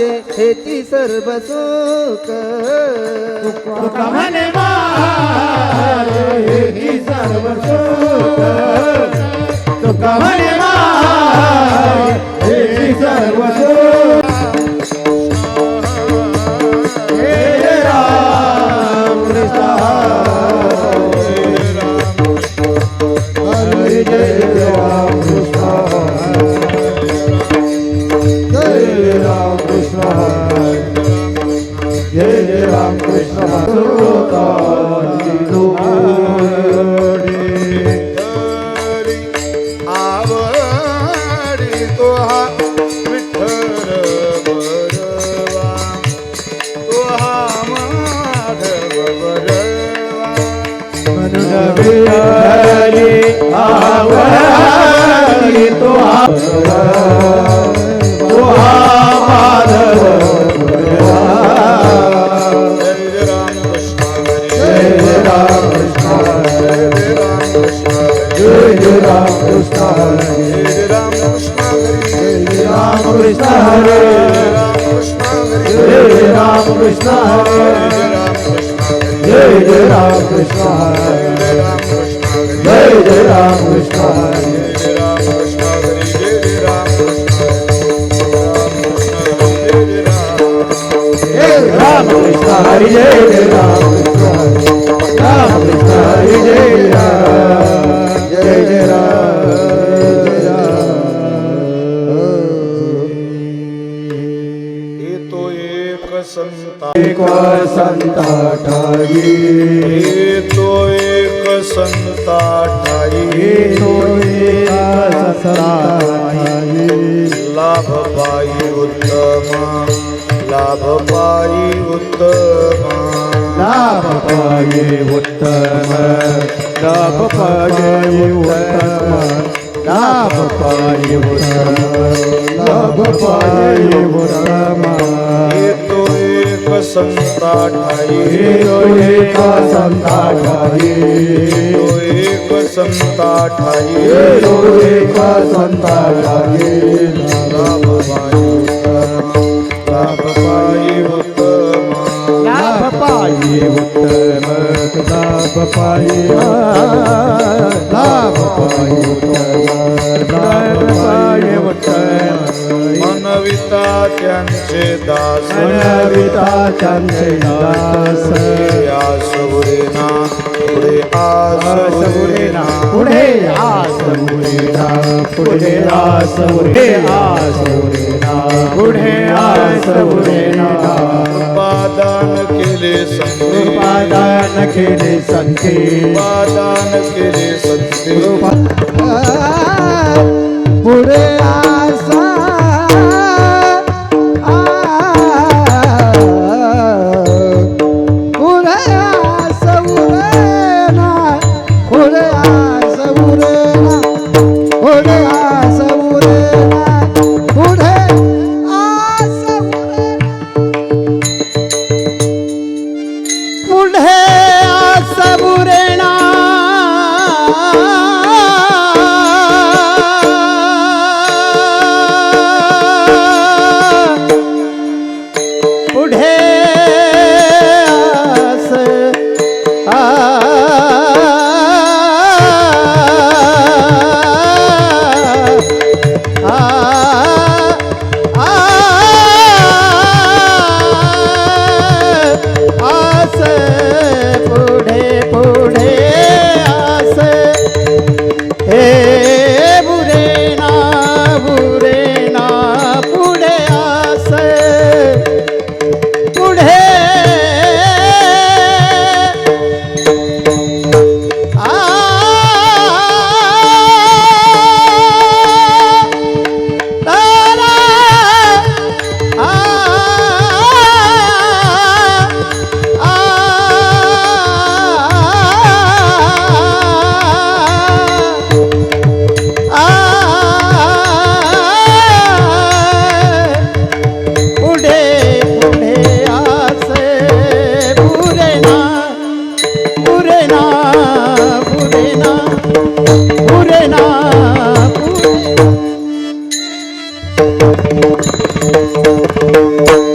माझे हेती सर्व सुख. तुका म्हणे माये सर्व सुख. तुका म्हणे माये सर्व सुख. तो माधव जय राम कृष्ण जय हरे जय राम जय राम जय राम जय जय राम संता एक संता ठाई एक संता ठाई तो एक संता ठाई लाभ पाई उत्तमा लाभ पायी उत्तमा। लाभ पाये उत्तम। लाभ पाये उत्तम। लाभ पाये उत्तम। लाभ पाये उत्तम। येतो एक संता ठाई हेरो एक संता ठाई येतो एक संता ठाई हेरो एक संता ठाई लाभ पायी उत्तमा। लाभ पाया लाभ पाय मनविता त्यांचे दास मनविता त्यांचे दास आसुरेना पुढे बुढ़े पुढे आसुरेना पुढे आसुरे आसुरेना पुढे आसुरेना केले संते उपादान केले संते उपादान केले संते Thank you.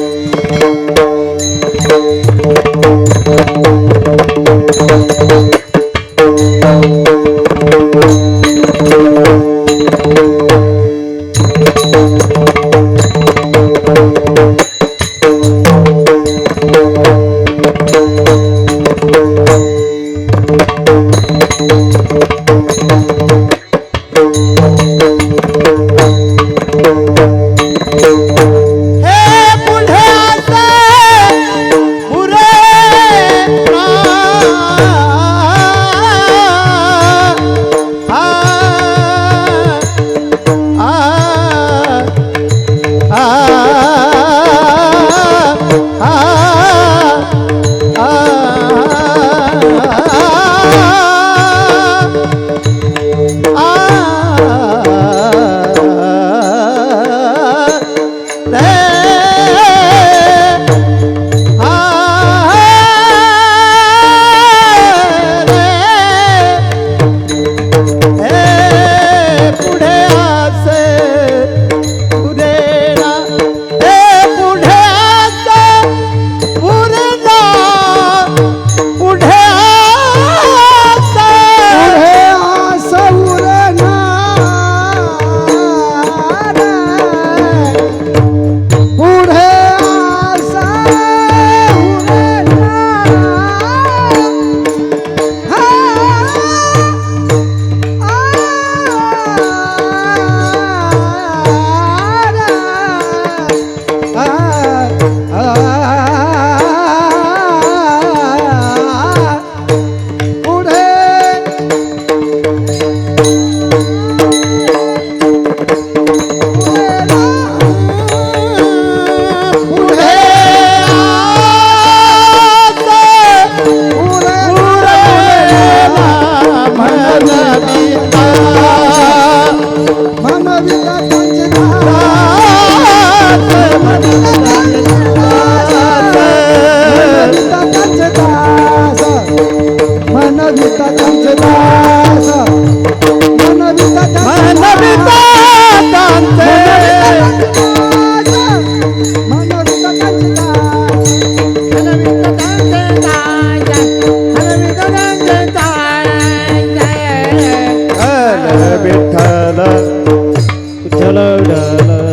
la la la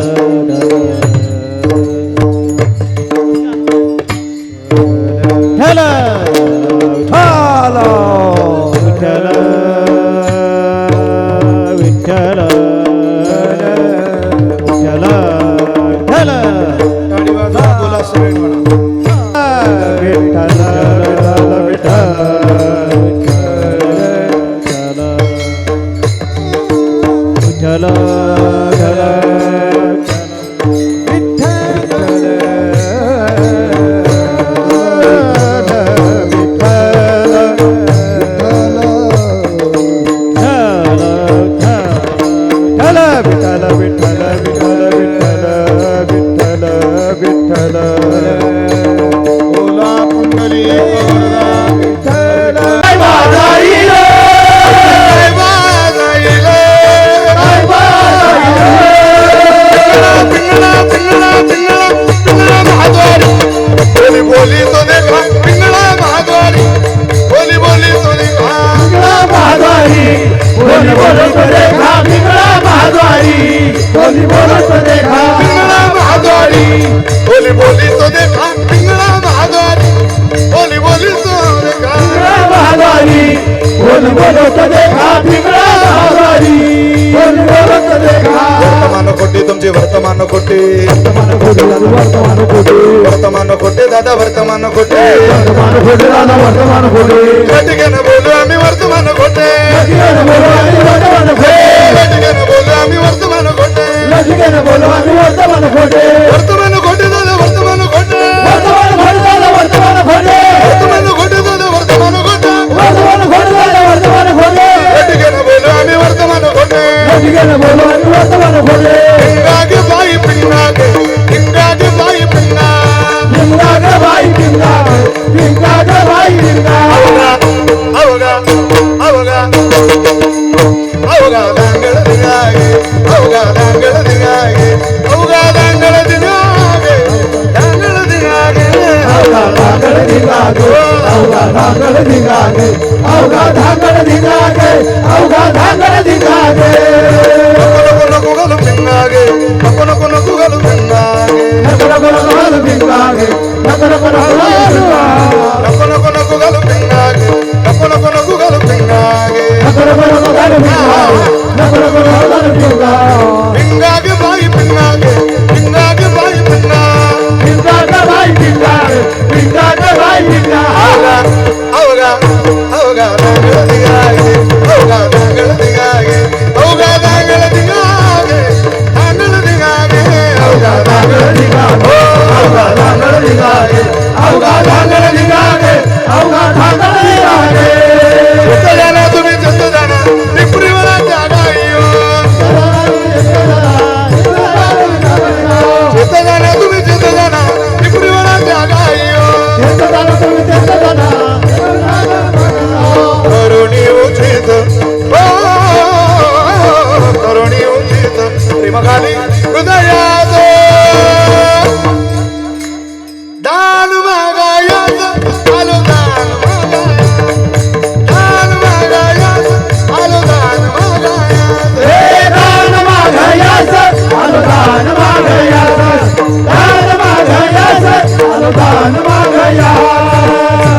চলো కొట్టే. వర్తమాన కొట్టే దాదా వర్తమాన కొట్టే. వర్తమాన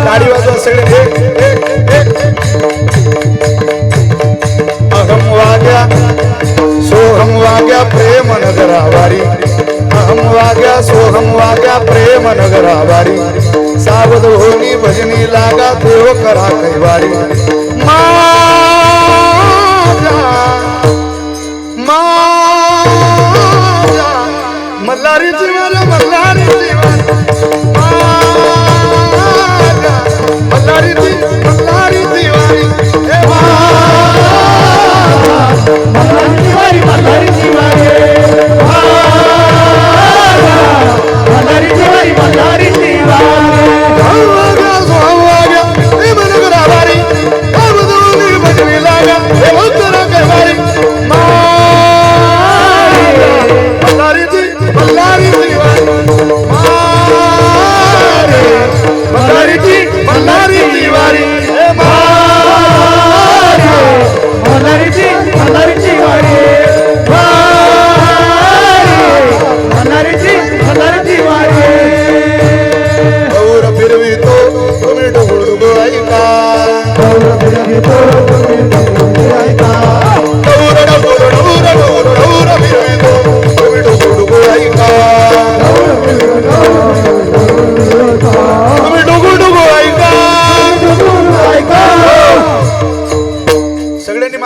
गाडी वाजवा सगळे अहम वाग्या सोहम वाग्या प्रेम नगरावारी. अहम वाग्या सोहम वाग्या प्रेम नगरावारी. सावध होनी भजनी लागा देव करा कैवारी. मल्हारी जीवाला Ei, ei.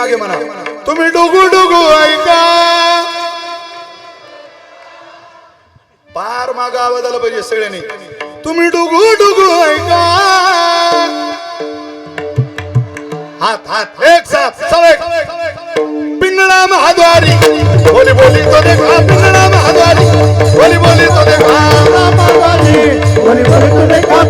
मागे म्हणा. तुम्ही डुगू डुगू ऐका. पार माग आवाज आला पाहिजे सगळ्यांनी. तुम्ही डुगू डुगू ऐका. हात हात एक साथ पिंगणा महाद्वारी. बोली बोली तो देखा पिंगणा महाद्वारी. बोली बोली तो देखा महाद्वारी. बोली बोली तो देखा